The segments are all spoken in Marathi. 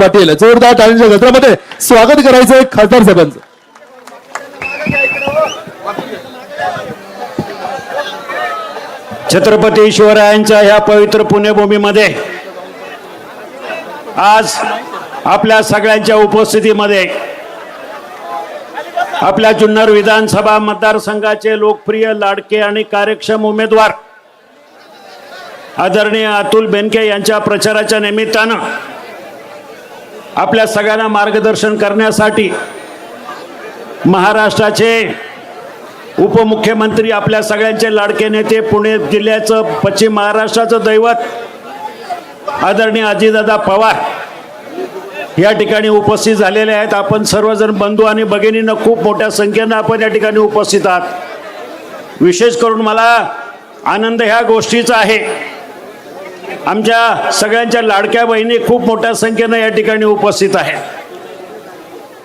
पाटील जोरदार टाळींच्या गजरामध्ये स्वागत करायचं खासदार साहेबांचं. छत्रपती शिवरायांच्या ह्या पवित्र पुण्यभूमीमध्ये आज आपल्या सगळ्यांच्या उपस्थितीमध्ये आपल्या जुन्नर विधानसभा मतदारसंघाचे लोकप्रिय लाडके आणि कार्यक्षम उमेदवार आदरणीय अतुल बेनके यांच्या प्रचाराच्या निमित्तानं आपल्या सगळ्यांना मार्गदर्शन करण्यासाठी महाराष्ट्राचे उपमुख्यमंत्री आपल्या सगळ्यांचे लाडके नेते पुणे जिल्ह्याचं पश्चिम महाराष्ट्राचं दैवत आदरणीय अजितदादा पवार या ठिकाणी उपस्थित झालेले आहेत. आपण सर्वजण बंधू आणि भगिनीनं खूप मोठ्या संख्येनं आपण या ठिकाणी उपस्थित आहात. विशेष करून मला आनंद ह्या गोष्टीचा आहे. आमच्या सगळ्यांच्या लाडक्या बहिणी खूप मोठ्या संख्येनं या ठिकाणी उपस्थित आहेत.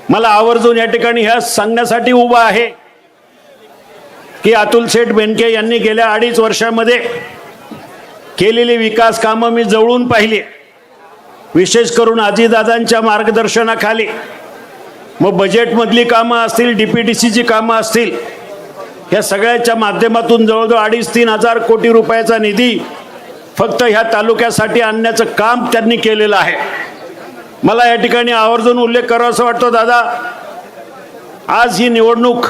मला आवर्जून या ठिकाणी ह्या सांगण्यासाठी उभा आहे की अतुल शेठ बेनके यांनी गेल्या अडीच वर्षामध्ये केलेली विकास कामं मी जवळून पाहिली. विशेष करून आजीदादांच्या मार्गदर्शनाखाली. मग बजेटमधली कामं असतील डी पी डी सीची कामं असतील या सगळ्याच्या माध्यमातून जवळजवळ अडीच तीन हजार कोटी रुपयाचा निधी फक्त ह्या तालुक्यासाठी आणण्याचं काम त्यांनी केलेलं आहे. मला या ठिकाणी आवर्जून उल्लेख करावा असं वाटतो दादा. आज ही निवडणूक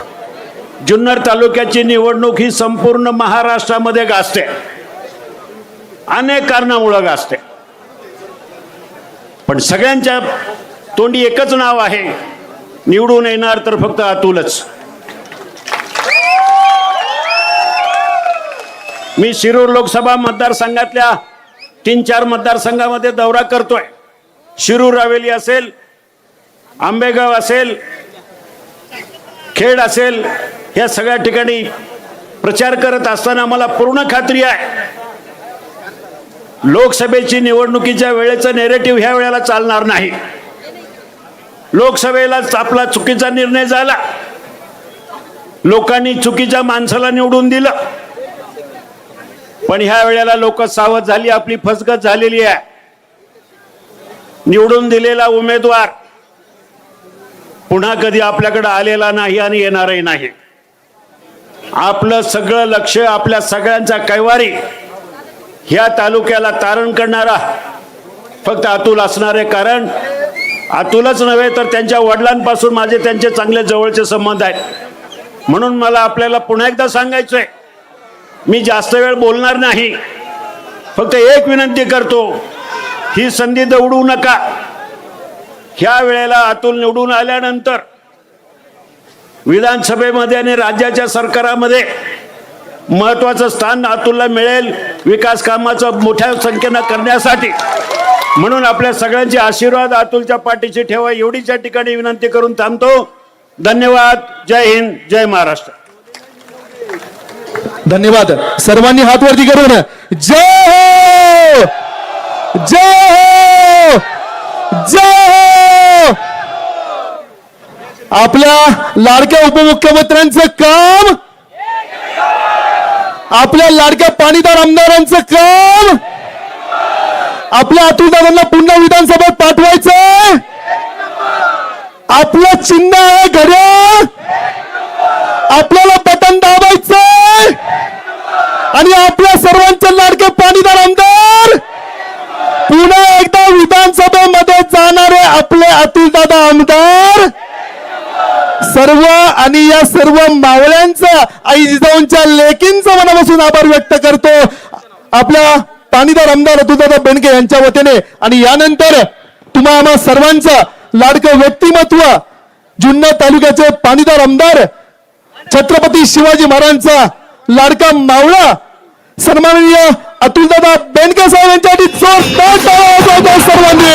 जुन्नर तालुक्याची निवडणूक ही संपूर्ण महाराष्ट्रामध्ये गाजते. अनेक कारणामुळं गाजते. पण सगळ्यांच्या तोंडी एकच नाव आहे निवडून येणार तर फक्त अतुलच. मी शिरूर लोकसभा मतदारसंघातल्या तीन चार मतदारसंघामध्ये दौरा करतोय. शिरूर रावेली असेल आंबेगाव असेल खेड असेल या सगळ्या ठिकाणी प्रचार करत असताना मला पूर्ण खात्री आहे. लोकसभेची निवडणुकीच्या वेळेचं नेरेटिव्ह ह्या वेळेला चालणार नाही. लोकसभेला आपला चुकीचा निर्णय झाला. लोकांनी चुकीच्या माणसाला निवडून दिलं. पण ह्या वेळेला लोक सावध झाली आपली फसगत झालेली आहे. निवडून दिलेला उमेदवार पुन्हा कधी आपल्याकडे आलेला नाही आणि येणारही नाही. आपलं सगळं लक्ष आपल्या सगळ्यांचा कैवारी ह्या तालुक्याला तारण करणारा फक्त अतुल असणारे कारण अतुलच नव्हे तर त्यांच्या वडिलांपासून माझे त्यांचे चांगले जवळचे संबंध आहेत. म्हणून मला आपल्याला पुन्हा एकदा सांगायचंय मी जास्त वेळ बोलणार नाही. फक्त एक विनंती करतो ही संधी दवडू नका. ह्या वेळेला अतुल निवडून आल्यानंतर विधानसभेमध्ये आणि राज्याच्या सरकारामध्ये महत्वाचं स्थान अतुलला मिळेल विकास कामाचं मोठ्या संख्येनं करण्यासाठी. म्हणून आपल्या सगळ्यांचे आशीर्वाद अतुलच्या पाठीशी ठेवा एवढीच्या ठिकाणी विनंती करून थांबतो. धन्यवाद जय हिंद जय महाराष्ट्र. धन्यवाद. सर्वांनी हात वरती करून जय हो! जय हो! जय हो! आपल्या लाडक्या उपमुख्यमंत्र्यांचं काम आपल्या लाडक्या पाणीदार आमदारांचं काम आपल्या अतुलदारांना पुन्हा विधानसभेत पाठवायचं. आपलं चिन्ह आहे घड्याळ. आणि आपल्या सर्वांचे लाडके पाणीदार आमदार! पुन्हा एकदा विधानसभेमध्ये जाणारे आपले अतुलदादा आमदार! सर्व आणि या सर्व मावळ्यांचं आई जिजाऊंच्या लेकींचा मनापासून आभार व्यक्त करतो. आपल्या पाणीदार आमदार अतुलदादा बेणके यांच्या वतीने आणि यानंतर तुम्हा आम्हा सर्वांचं लाडकं व्यक्तिमत्व जुन्नर तालुक्याचे पाणीदार आमदार छत्रपती शिवाजी महाराजांचा लाडका मावळा सन्माननीय अतुलदादा बेनके साहेब यांच्यासाठी जोरदार सर्वांनी.